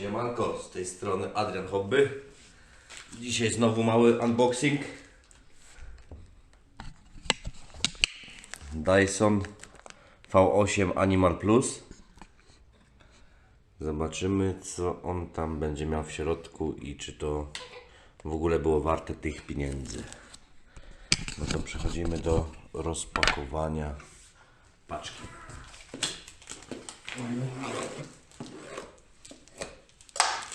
Siemanko, z tej strony Adrian Hobby. Dzisiaj znowu mały unboxing. Dyson V8 Animal Plus. Zobaczymy co on tam będzie miał w środku i czy to w ogóle było warte tych pieniędzy. No to przechodzimy do rozpakowania paczki.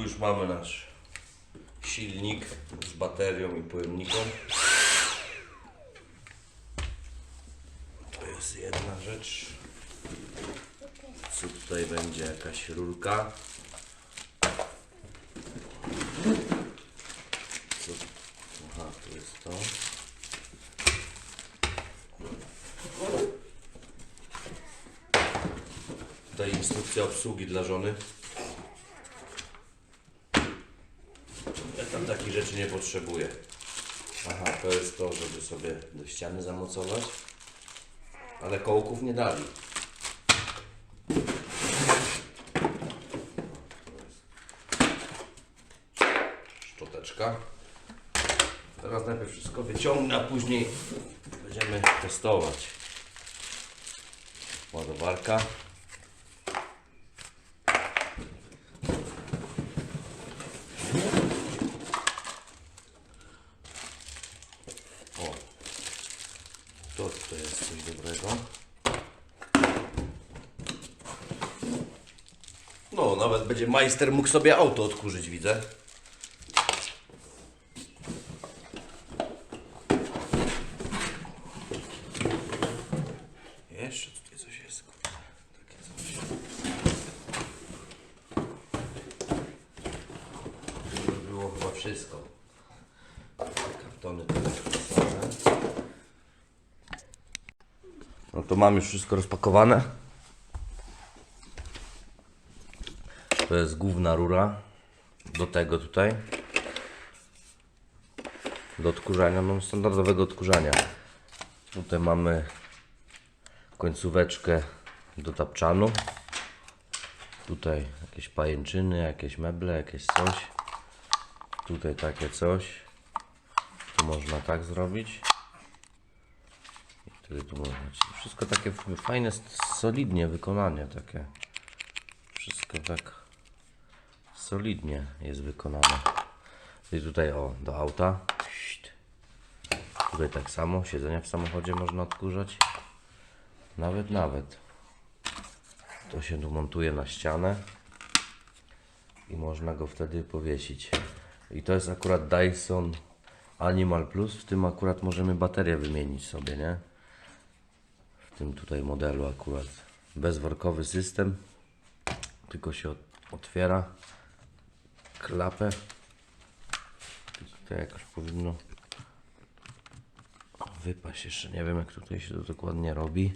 Tu już mamy nasz silnik z baterią i pojemnikiem. To jest jedna rzecz. Co tutaj będzie? Jakaś rurka. Co? Aha, tu jest to. Tutaj instrukcja obsługi dla żony. Rzeczy nie potrzebuję. Aha, to jest to, żeby sobie do ściany zamocować. Ale kołków nie dali. Szczoteczka. Teraz najpierw wszystko wyciągnę, a później będziemy testować. Ładowarka. O, to tutaj jest coś dobrego. No, nawet będzie majster mógł sobie auto odkurzyć, widzę. Jeszcze tutaj coś jest, kurde. Takie coś. To by było chyba wszystko. Kartony. No to mam już wszystko rozpakowane. To jest główna rura do tego tutaj. Do odkurzania, no standardowego odkurzania. Tutaj mamy końcóweczkę do tapczanu. Tutaj jakieś pajęczyny, jakieś meble, jakieś coś. Tutaj takie coś. Tu można tak zrobić. I tu można. Wszystko takie fajne, solidnie wykonanie takie. Wszystko tak solidnie jest wykonane. I tutaj o, do auta. Tutaj tak samo, siedzenia w samochodzie można odkurzać. Nawet, nawet. To się tu montuje na ścianę i można go wtedy powiesić. I to jest akurat Dyson Animal Plus. W tym akurat możemy baterię wymienić sobie, nie? W tym tutaj modelu akurat. Bezworkowy system. Tylko się ot- otwiera klapę. Tutaj jakoś powinno wypaść jeszcze. Nie wiem jak tutaj się to dokładnie robi.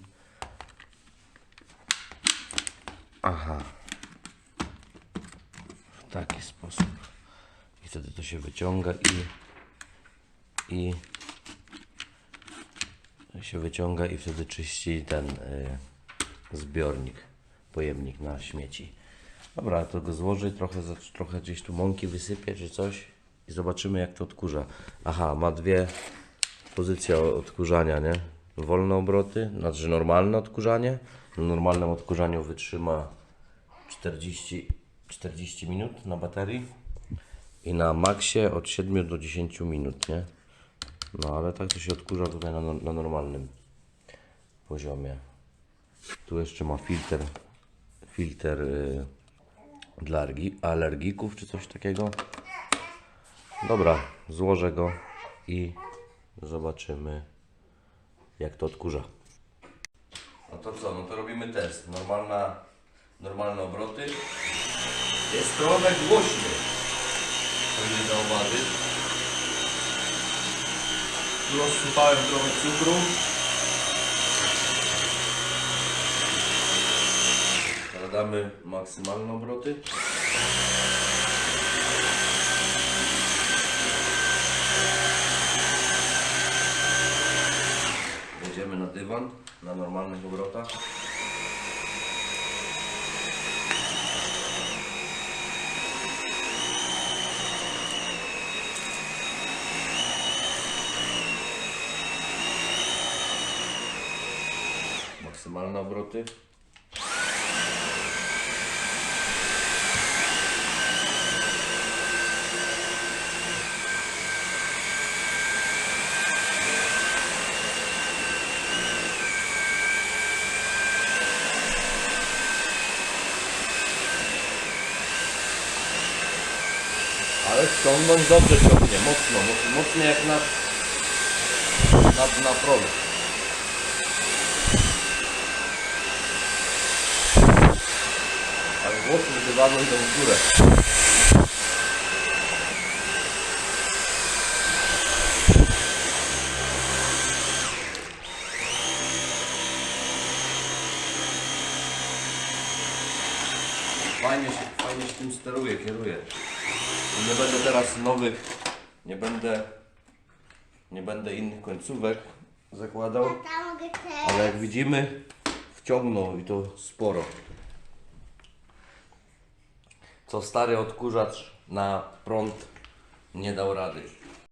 Aha. W taki sposób. I wtedy to się wyciąga i i się wyciąga i wtedy czyści ten y, zbiornik, pojemnik na śmieci. Dobra, to go złożę, trochę, trochę gdzieś tu mąki wysypię czy coś i zobaczymy jak to odkurza. Aha, ma dwie pozycje odkurzania, nie? Wolne obroty, znaczy normalne odkurzanie. Na normalnym odkurzaniu wytrzyma 40, 40 minut na baterii i na maksie od 7 do 10 minut, nie? No ale tak to się odkurza tutaj na, na normalnym poziomie. Tu jeszcze ma filtr, filtr y, dla alergi- alergików czy coś takiego. Dobra, złożę go i zobaczymy jak to odkurza. No to co, no to robimy test. Normalna, normalne obroty. Jest trochę głośny. Powinien zauważyć. Tu rozsypałem trochę cukru. Teraz damy maksymalne obroty. Jedziemy na dywan na normalnych obrotach. Maksymalne obroty. Ale ściągnąć dobrze ciągnie, mocno, moc- mocniej jak na, na, na prąd. Ale włosy dywanu idą w górę. Fajnie się, fajnie się tym steruje, kieruje. Nie będę teraz nowych, nie będę, nie będę innych końcówek zakładał, ale jak widzimy wciągnął i to sporo. Co stary odkurzacz na prąd nie dał rady.